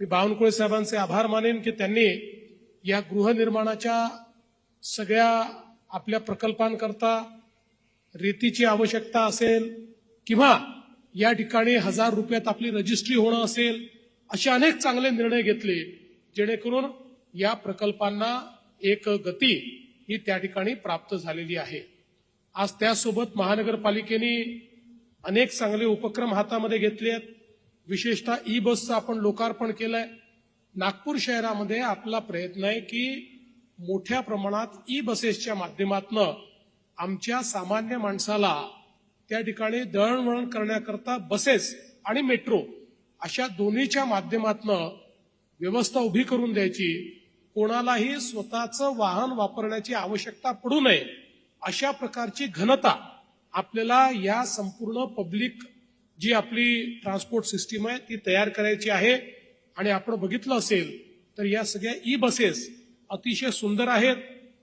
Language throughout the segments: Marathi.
मी बावनकुळे साहेबांचे आभार मानेन की त्यांनी या गृहनिर्माणाच्या सगळ्या आपल्या प्रकल्पांकरता रेतीची आवश्यकता असेल किंवा या ठिकाणी हजार रुपयात आपली रजिस्ट्री होणं असेल असे अनेक चांगले निर्णय घेतले जेणेकरून या प्रकल्पांना एक गती ही त्या ठिकाणी प्राप्त झालेली आहे. आज त्यासोबत महानगरपालिकेने अनेक चांगले उपक्रम हातामध्ये घेतले आहेत विशेषतः ई बसचं आपण लोकार्पण केलंय. नागपूर शहरामध्ये आपला प्रयत्न आहे की मोठ्या प्रमाणात ई बसेसच्या माध्यमातनं आमच्या सामान्य माणसाला त्या ठिकाणी दळणवळण करण्याकरता बसेस आणि मेट्रो अशा दोन्हीच्या माध्यमातनं व्यवस्था उभी करून द्यायची. कोणालाही स्वतःचं वाहन वापरण्याची आवश्यकता पडू नये अशा प्रकारची घनता आपल्याला या संपूर्ण पब्लिक जी आपली ट्रान्सपोर्ट सिस्टीम आहे ती तयार करायची आहे. आणि आपण बघितलं असेल तर या सगळ्या ई बसेस अतिशय सुंदर आहेत.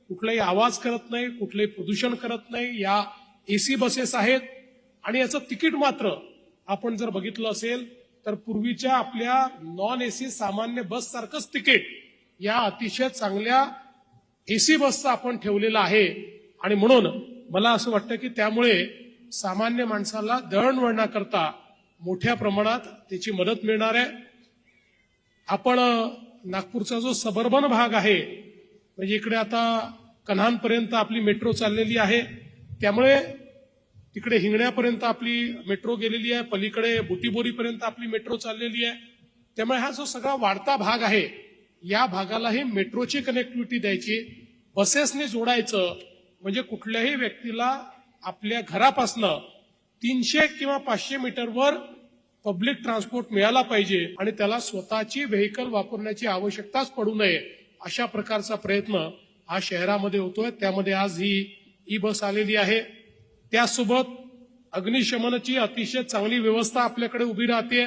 कुठलाही आवाज करत नाही कुठलंही प्रदूषण करत नाही. या एसी बसेस आहेत. आणि याचं तिकीट मात्र आपण जर बघितलं असेल तर पूर्वीच्या आपल्या नॉन एसी सामान्य बस सारखंच तिकीट या अतिशय चांगल्या एसी बसचं आपण ठेवलेलं आहे. आणि म्हणून मला असं वाटतं की त्यामुळे सामान्य माणसाला दळणवळणाकरता मोठ्या प्रमाणात त्याची मदत मिळणार आहे. आपण नागपूरचा जो सबर्बन भाग आहे म्हणजे इकडे आता कन्हानपर्यंत आपली मेट्रो चाललेली आहे. त्यामुळे तिकडे हिंगण्यापर्यंत आपली मेट्रो गेलेली आहे. पलीकडे बुटीबोरीपर्यंत आपली मेट्रो चाललेली आहे. त्यामुळे हा जो सगळा वाढता भाग आहे या भागालाही मेट्रोची कनेक्टिव्हिटी द्यायची. बसेसने जोडायचं म्हणजे कुठल्याही व्यक्तीला आपल्या घरापासनं तीनशे किंवा पाचशे मीटरवर पब्लिक ट्रान्सपोर्ट मिळाला पाहिजे आणि त्याला स्वतःची व्हेकल वापरण्याची आवश्यकताच पडू नये अशा प्रकारचा प्रयत्न हा शहरामध्ये होतोय. त्यामध्ये आज ही ई बस आलेली आहे. त्यासोबत अग्निशमनाची अतिशय चांगली व्यवस्था आपल्याकडे उभी राहते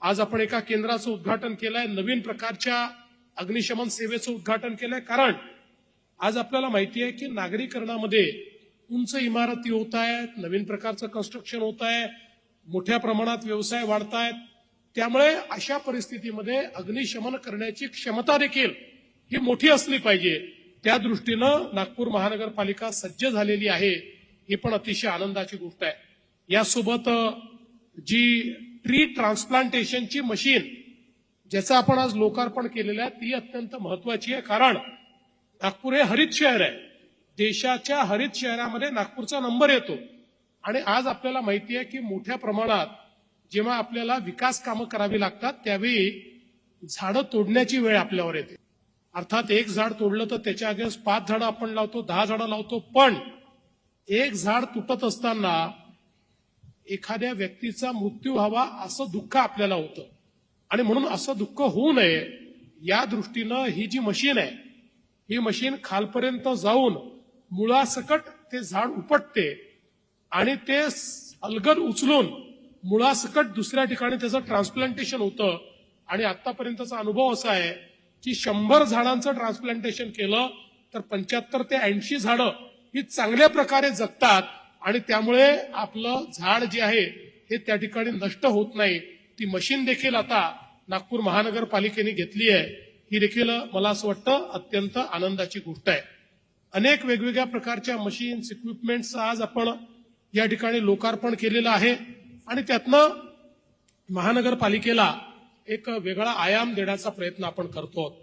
आज आपण एका केंद्राचं उद्घाटन केलंय. नवीन प्रकारच्या अग्निशमन सेवेचं उद्घाटन केलंय. कारण आज आपल्याला माहिती आहे की नागरीकरणामध्ये उंच इमारती होत आहेत नवीन प्रकारचं कन्स्ट्रक्शन होत आहे मोठ्या प्रमाणात व्यवसाय वाढत आहेत त्यामुळे अशा परिस्थितीमध्ये अग्निशमन करण्याची क्षमता देखील ही मोठी असली पाहिजे. त्या दृष्टीनं नागपूर महानगरपालिका सज्ज झालेली आहे ही पण अतिशय आनंदाची गोष्ट आहे. यासोबत जी ट्री ट्रान्सप्लांटेशनची मशीन ज्याचं आपण आज लोकार्पण केलेलं आहे ती अत्यंत महत्वाची आहे. कारण नागपूर हे हरित शहर आहे. देशाच्या हरित शहरामध्ये नागपूरचा नंबर येतो. आणि आज आपल्याला माहिती आहे की मोठ्या प्रमाणात जेव्हा आपल्याला विकास कामं करावी लागतात त्यावेळी झाडं तोडण्याची वेळ आपल्यावर येते. अर्थात एक झाड तोडलं तर त्याच्या अगेन्स्ट पाच झाडं आपण लावतो दहा झाडं लावतो पण एक झाड तुटत असताना एखाद्या व्यक्तीचा मृत्यू व्हावा असं दुःख आपल्याला होतं. आणि म्हणून असं दुःख होऊ नये या दृष्टीनं ही जी मशीन आहे ही मशीन खालपर्यंत जाऊन मुळासकट ते झाड उपटते आणि ते अलगद उचलून मुळासकट दुसऱ्या ठिकाणी त्याचं ट्रान्सप्लांटेशन होतं. आणि आतापर्यंतचा अनुभव असा आहे की शंभर झाडांचं ट्रान्सप्लांटेशन केलं तर पंच्याहत्तर ते ऐंशी झाडं ही चांगल्या प्रकारे जगतात आणि त्यामुळे आपलं झाड जे आहे हे त्या ठिकाणी नष्ट होत नाही. ती मशीन देखील आता नागपूर महानगरपालिकेने घेतली आहे. ही देखील मला असं वाटतं अत्यंत आनंदाची गोष्ट आहे. अनेक वेगवेगळ्या प्रकारच्या मशीन्स इक्विपमेंट्स आज आपण या ठिकाणी लोकार्पण केलेलं आहे. आणि त्यातनं महानगरपालिकेला एक वेगळा आयाम देण्याचा प्रयत्न आपण करतो